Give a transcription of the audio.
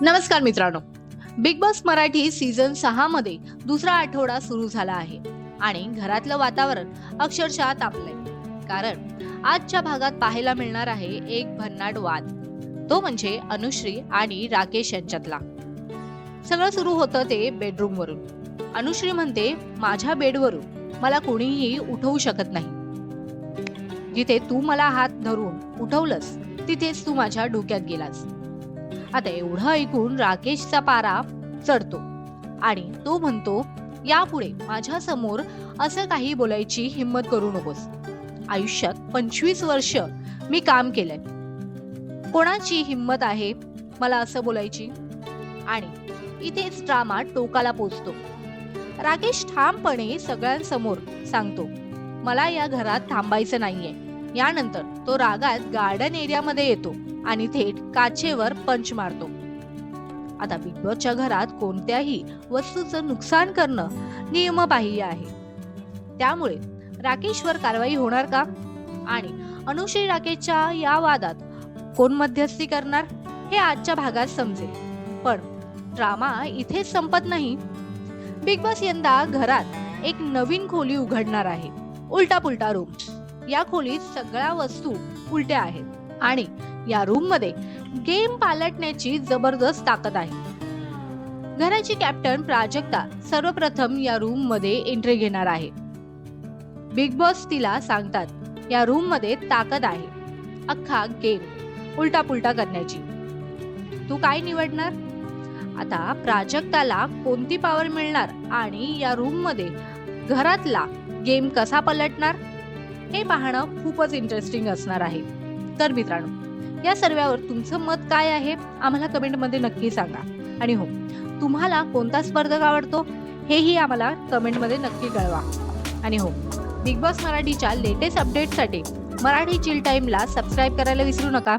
नमस्कार मित्रांनो. Big boss Marathi season सहा मध्ये दुसरा आठवडा सुरू झाला आहे आणि घरातलं वातावरण अक्षरशः तापलंय. कारण आजच्या भागात पाहायला मिळणार आहे एक भन्नाट वाद. तो म्हणजे अनुश्री आणि राकेश यांच्यातला. सगळं सुरू होतं ते बेडरूम वरून अनुश्री म्हणते माझ्या बेडवरून मला कोणीही उठवू शकत नाही. जिथे तू मला हात धरून उठवलंस तिथेच तू माझ्या डोक्यात गेलास. आता एवढं ऐकून राकेशचा पारा चढतो. आणि तो म्हणतो यापुढे माझ्यासमोर असं काही बोलायची हिंमत करू नकोस. आयुष्यात पंचवीस वर्ष मी काम केलंय. कोणाची हिंमत आहे मला असं बोलायची? आणि इथेच ड्रामा टोकाला पोचतो. राकेश ठामपणे सगळ्यांसमोर सांगतो मला या घरात थांबायचं नाहीये. यानंतर तो रागात गार्डन एरियामध्ये येतो आणि थेट काचेवर पंच मारतो. आता बिग बॉसच्या घरात कोणत्याही वस्तूचं नुकसान करणं नियमबाह्य आहे. त्यामुळे राकेशवर कारवाई होणार का? आणि अनुश्री राकेशच्या या वादात कोण मध्यस्थी करणार? हे आजच्या भागात समजेल. पण ड्रामा इथेच संपत नाही. बिग बॉस यंदा घरात एक नवीन खोली उघडणार आहे. उलटा पुलटा रूम या खोलीत सगळ्या वस्तू उलट्या आहेत. आणि या रूममध्ये गेम पालटण्याची जबरदस्त ताकद आहे. घराची कॅप्टन प्राजक्ता सर्वप्रथम या रूममध्ये एंट्री घेणार आहे. बिग बॉस तिला सांगतात या रूममध्ये ताकद आहे. अख्खा गेम उलटा पुलटा करण्याची. तू काय निवडणार? आता प्राजक्ताला कोणती पॉवर मिळणार? आणि या रूममध्ये घरातला गेम कसा पलटणार? हे पाहणं खूपच इंटरेस्टिंग असणार आहे. तर मित्रांनो या सर्वावर तुमचं मत काय आहे? आम्हाला कमेंटमध्ये नक्की सांगा. आणि हो तुम्हाला कोणता स्पर्धक आवडतो? हेही आम्हाला कमेंटमध्ये नक्की कळवा. आणि हो बिग बॉस मराठीच्या लेटेस्ट अपडेटसाठी मराठी चिल टाईमला सबस्क्राईब करायला विसरू नका.